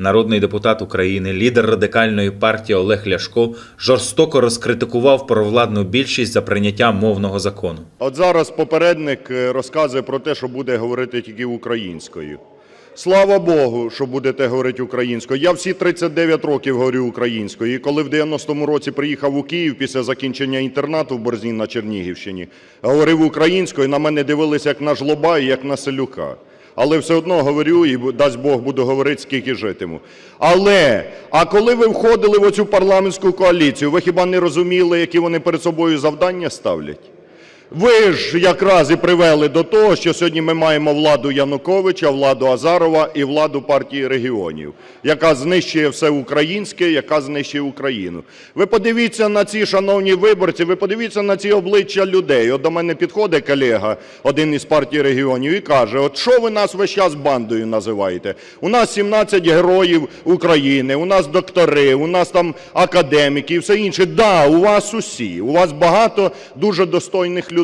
Народний депутат України, лідер радикальної партії Олег Ляшко жорстоко розкритикував провладну більшість за прийняття мовного закону. От зараз попередник е, розказує про те, що буде говорити тільки українською. Слава Богу, що будете говорити українською. Я всі 39 років говорю українською. І коли в 90-му році приїхав у Київ після закінчення інтернату в Борзні на Чернігівщині, говорив українською, на мене дивилися як на жлоба і як на селюка. Але все одно говорю і дасть Бог буду говорити, скільки житиму. Але, а коли ви входили в оцю парламентську коаліцію, ви хіба не розуміли, які вони перед собою завдання ставлять? Ви ж якраз і привели до того, що сьогодні ми маємо владу Януковича, владу Азарова і владу партії регіонів, яка знищує все українське, яка знищує Україну. Ви подивіться на ці шановні виборці, ви подивіться на ці обличчя людей. От до мене підходить колега, один із партій регіонів, і каже: От що ви нас весь час бандою називаєте? У нас 17 героїв України, у нас доктори, у нас там академіки і все інше. Да, у вас усі, у вас багато дуже достойних людей.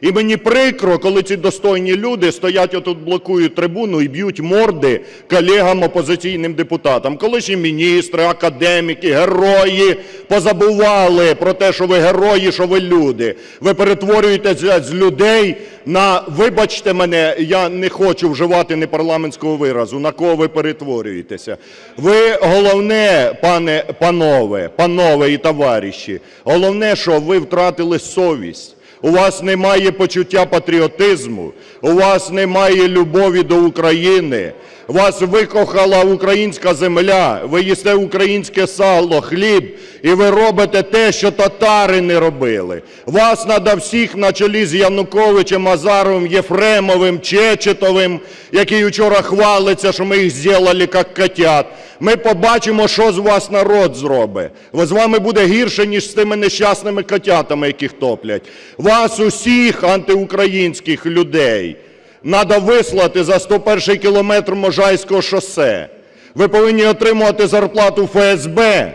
І мені прикро, коли ці достойні люди стоять отут, блокують трибуну і б'ють морди колегам опозиційним депутатам. Колишні міністри, академіки, герої позабували про те, що ви герої, що ви люди. Ви перетворюєтеся з людей на, вибачте мене, я не хочу вживати непарламентського виразу, на кого ви перетворюєтеся. Ви головне, пане, панове, панове і товариші, головне, що ви втратили совість. У вас немає почуття патріотизму, у вас немає любові до України, вас викохала українська земля, ви їсте українське сало, хліб, і ви робите те, що татари не робили. Вас треба всіх на чолі з Януковичем, Азаровим, Єфремовим, Чечетовим, який вчора хвалиться, що ми їх зробили як котят. Ми побачимо, що з вас народ зробить. З вами буде гірше, ніж з тими нещасними котятами, яких топлять. Вас усіх антиукраїнських людей треба вислати за 101 кілометр Можайського шосе. Ви повинні отримувати зарплату ФСБ.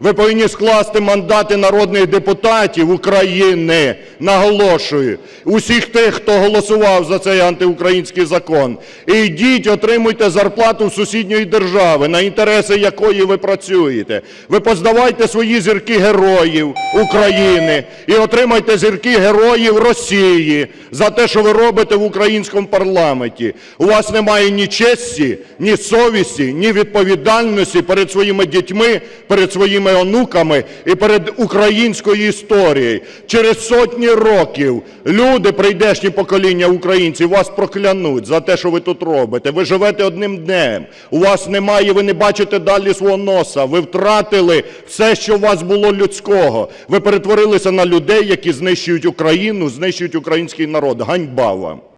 Ви повинні скласти мандати народних депутатів України, наголошую, усіх тих, хто голосував за цей антиукраїнський закон. І йдіть, отримуйте зарплату сусідньої держави, на інтереси якої ви працюєте. Ви поздавайте свої зірки героїв України і отримайте зірки героїв Росії за те, що ви робите в українському парламенті. У вас немає ні честі, ні совісті, ні відповідальності перед своїми дітьми, перед своїми онуками і перед українською історією. Через сотні років люди, прийдешні покоління українців, вас проклянуть за те, що ви тут робите. Ви живете одним днем. У вас немає, ви не бачите далі свого носа. Ви втратили все, що у вас було людського. Ви перетворилися на людей, які знищують Україну, знищують український народ. Ганьба вам!